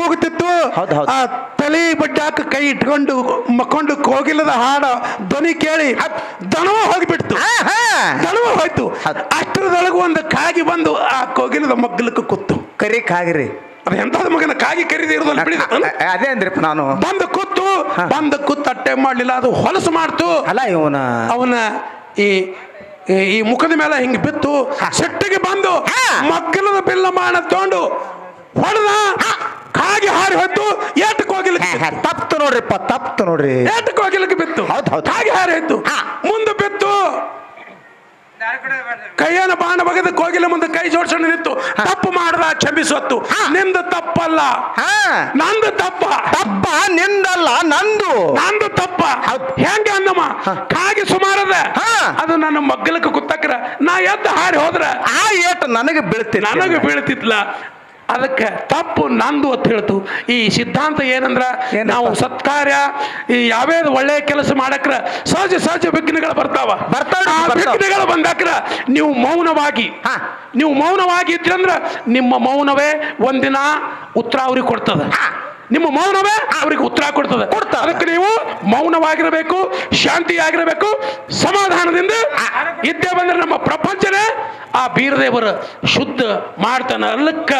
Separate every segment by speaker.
Speaker 1: ಕೂಗುತ್ತಿತ್ತು. ಆ ತಲೆ ಬಡ್ಡಾಕ ಕೈ ಇಟ್ಕೊಂಡು ಮಕ್ಕೊಂಡು ಕೋಗಿಲದ ಹಾಡ ಧ್ವನಿ ಕೇಳಿ ದನವ ಹೋಗಿಬಿಡ್ತು. ದನವ ಹೋಯ್ತು. ಅಷ್ಟರದೊಳಗು ಒಂದು ಕಾಗಿ ಬಂದು ಆ ಕೋಗಿಲದ ಮಗ್ಗಲಕ್ಕೆ ಕೂತು.
Speaker 2: ಕರಿ ಕಾಗಿರಿ.
Speaker 1: ಅದು ಎಂತದ ಮಗನ ಕಾಗಿ ಕರೀದಿ ಇರೋದಲ್ಲ
Speaker 2: ಅದೇ? ಅಂದ್ರಿಪ್ಪ ನಾನು.
Speaker 1: ಬಂದು ಕೂತು ಬಂದು ಕೂತು ಅಟ್ಟೆ ಮಾಡ್ಲಿಲ್ಲ ಅದು ಹೊಲಸು ಮಾಡ್ತು.
Speaker 2: ಅಲ್ಲ ಇವನ
Speaker 1: ಅವನ ಈ ಈ- ಮುಖದ ಮೇಲೆ ಹಿಂಗ್ ಬಿತ್ತು. ಸೆಟ್ಟಿಗೆ ಬಂದು. ಮಕ್ಕಳದ ಬಿಲ್ಲ ಮಾಡ ತಗೊಂಡು ಹೊಡೆದ ಕಾಗಿ ಹಾರಿ ಹೊತ್ತು ಏಟಕ್ಕೆ ಹೋಗಿಲ್ಲ
Speaker 2: ತಪ್ತು ನೋಡ್ರಿಪ್ಪ ತಪ್ತು ನೋಡ್ರಿ.
Speaker 1: ಏಟಕ್ಕೆ ಹೋಗಿಲ್ಲಕ್ಕೆ ಬಿತ್ತು?
Speaker 2: ಹೌದ್ ಹೌದ್.
Speaker 1: ಕಾಗಿ ಹಾರಿ ಹೊತ್ತು
Speaker 2: ಹಾ.
Speaker 1: ಮುಂದೆ ಬಿತ್ತು. ಕೈಯನ್ನು ಬಾಣ ಬಗೆದ ಕೋಗಿಲ ಮುಂದೆ ಕೈ ಜೋಡ್ಸೋಣ ನಿಂತು. ತಪ್ಪು ಮಾಡ್ದ ಕ್ಷಮಿಸೊತ್ತು. ನಿಂದು ತಪ್ಪಲ್ಲ.
Speaker 2: ಹಾ.
Speaker 1: ನಂದು ತಪ್ಪ.
Speaker 2: ತಪ್ಪ ನಿಂದಲ್ಲ ನಂದು.
Speaker 1: ನಂದು ತಪ್ಪ. ಹೆಂಗೆ ಅಂದಮ್ಮ? ಕಾಗಿ ಸುಮಾರದ.
Speaker 2: ಹಾ.
Speaker 1: ಅದು ನನ್ನ ಮಗ್ಗಲಕ್ಕೆ ಕುತ್ತಕ್ರ. ನಾ ಎದ್ದು ಹಾರಿ ಹೋದ್ರ.
Speaker 2: ಆ ಏಟು ನನಗೆ ಬೀಳ್ತೀನಿ
Speaker 1: ನನಗೆ ಬೀಳ್ತಿತ್ಲ ಅದಕ್ಕೆ ತಪ್ಪು ನಂದು ಅಂತ ಹೇಳ್ತು. ಈ ಸಿದ್ಧಾಂತ ಏನಂದ್ರ? ನಾವು ಸತ್ಕಾರ್ಯ ಈ ಯಾವ್ಯಾವ ಒಳ್ಳೆ ಕೆಲಸ ಮಾಡಕ್ರ ಸಹಜ ಸಹಜ ವಿಘ್ನಗಳು ಬರ್ತಾವ. ಆ ವಿಘ್ನಗಳು ಬಂದಾಕ್ರ ನೀವು ಮೌನವಾಗಿ.
Speaker 2: ಹಾ.
Speaker 1: ನೀವು ಮೌನವಾಗಿ ಇದ್ರಂದ್ರ ನಿಮ್ಮ ಮೌನವೇ ಒಂದಿನ ಉತ್ತರ ಅವ್ರಿಗೆ ಕೊಡ್ತದ ನಿಮ್ಮ ಮೌನವೇ ಅವರಿಗೆ ಉತ್ತರ ಕೊಡ್ತದೆ.
Speaker 2: ಕೊಡ್ತಾ
Speaker 1: ಅದಕ್ಕೆ ನೀವು ಮೌನವಾಗಿರಬೇಕು ಶಾಂತಿಯಾಗಿರಬೇಕು ಸಮಾಧಾನದಿಂದ ಇದ್ದೇ ಬಂದ್ರೆ ನಮ್ಮ ಪ್ರಪಂಚನೇ ಆ ಬೀರದೇವರ ಶುದ್ಧ ಮಾಡ್ತಾನೆ. ಅಲ್ಲಕ್ಕ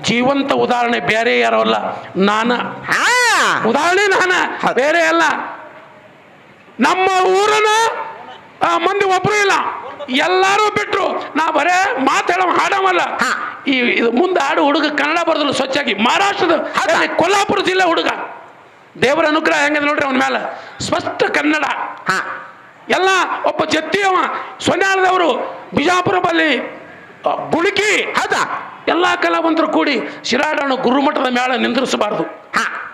Speaker 1: ಜೀವಂತ ಉದಾಹರಣೆ ಬೇರೆ ಯಾರೋ ಅಲ್ಲ ನಾನ. ಉದಾಹರಣೆ ನಾನ. ಬೇರೆ ಅಲ್ಲ. ನಮ್ಮ ಊರನ ಆ, ಮಂದಿ ಒಬ್ಬರು ಇಲ್ಲ. ಎಲ್ಲಾರು ಬಿಟ್ರು. ನಾ ಬರೇ ಮಾತಾಡೋ ಹಾಡವಲ್ಲ.
Speaker 2: ಹಾ.
Speaker 1: ಈ ಇದು ಮುಂದೆ ಹಾಡು ಹುಡುಗ ಕನ್ನಡ ಬರೋದಿಲ್ಲ ಸ್ವಚ್ಛಾಗಿ. ಮಹಾರಾಷ್ಟ್ರದ? ಕೊಲ್ಲಾಪುರ ಜಿಲ್ಲೆ ಹುಡುಗ. ದೇವರ ಅನುಗ್ರಹ ಹೆಂಗಿದೆ ನೋಡ್ರಿ ಅವನ ಮೇಲೆ ಸ್ಪಷ್ಟ ಕನ್ನಡ.
Speaker 2: ಹಾ.
Speaker 1: ಎಲ್ಲ ಒಬ್ಬ ಜತ್ತಿಯವ ಸೊನ್ಯಾಳದವರು ಬಿಜಾಪುರ ಬಲ್ಲಿ ಬುಳಕಿ
Speaker 2: ಹೌದಾ?
Speaker 1: ಎಲ್ಲ ಕಲಾವಂತರು ಕೂಡಿ ಶಿರಾಡನ್ನು ಗುರುಮಠದ ಮೇಳ ನಿಂದಿರಿಸಬಾರ್ದು.
Speaker 2: ಹಾ.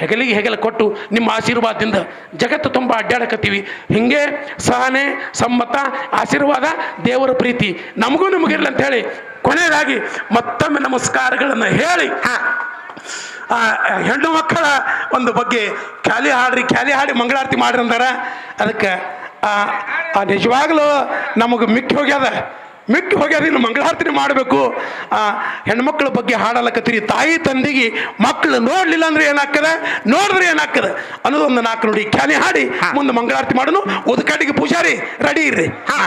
Speaker 1: ಹೆಗಲಿಗೆ ಹೆಗಲ ಕೊಟ್ಟು ನಿಮ್ಮ ಆಶೀರ್ವಾದದಿಂದ ಜಗತ್ತು ತುಂಬ ಅಡ್ಡಾಡಕತ್ತೀವಿ. ಹಿಂಗೆ ಸಹನೆ ಸಮ್ಮತ ಆಶೀರ್ವಾದ ದೇವರ ಪ್ರೀತಿ ನಮಗೂ ನಮಗಿರ್ಲಿ ಅಂತ ಹೇಳಿ ಕೊನೆಯದಾಗಿ ಮತ್ತೊಮ್ಮೆ ನಮಸ್ಕಾರಗಳನ್ನು ಹೇಳಿ. ಹೆಣ್ಣು ಮಕ್ಕಳ ಒಂದು ಬಗ್ಗೆ ಖ್ಯಾಲಿ ಹಾಡ್ರಿ ಖ್ಯಾಲಿ ಹಾಡಿ ಮಂಗಳಾರತಿ ಮಾಡ್ರಿ ಅಂದಾರ. ಅದಕ್ಕೆ ಆ ನಿಜವಾಗ್ಲೂ ನಮಗೆ ಮಿಕ್ಕಿ ಹೋಗ್ಯದ. ಮಿಕ್ಕಿ ಹೋಗ್ಯಾರ ಇನ್ನು ಮಂಗಳಾರತಿ ಮಾಡಬೇಕು. ಆ ಹೆಣ್ಮಕ್ಳ ಬಗ್ಗೆ ಹಾಡಲಕತ್ತೀರಿ. ತಾಯಿ ತಂದೆಗೆ ಮಕ್ಕಳು ನೋಡ್ಲಿಲ್ಲ ಅಂದ್ರೆ ಏನಾಗ್ತದೆ? ನೋಡಿದ್ರೆ ಏನಾಗ್ತದೆ? ಅನ್ನೋದೊಂದು ನಾಲ್ಕು ನೋಡಿ ಖ್ಯಾನಿ ಹಾಡಿ ಮುಂದೆ ಮಂಗಳಾರತಿ ಮಾಡೋನು. ಉದಕಾಟಿಗೆ ಪೂಜಾರಿ ರೆಡಿ ಇರ್ರಿ.
Speaker 2: ಹಾ.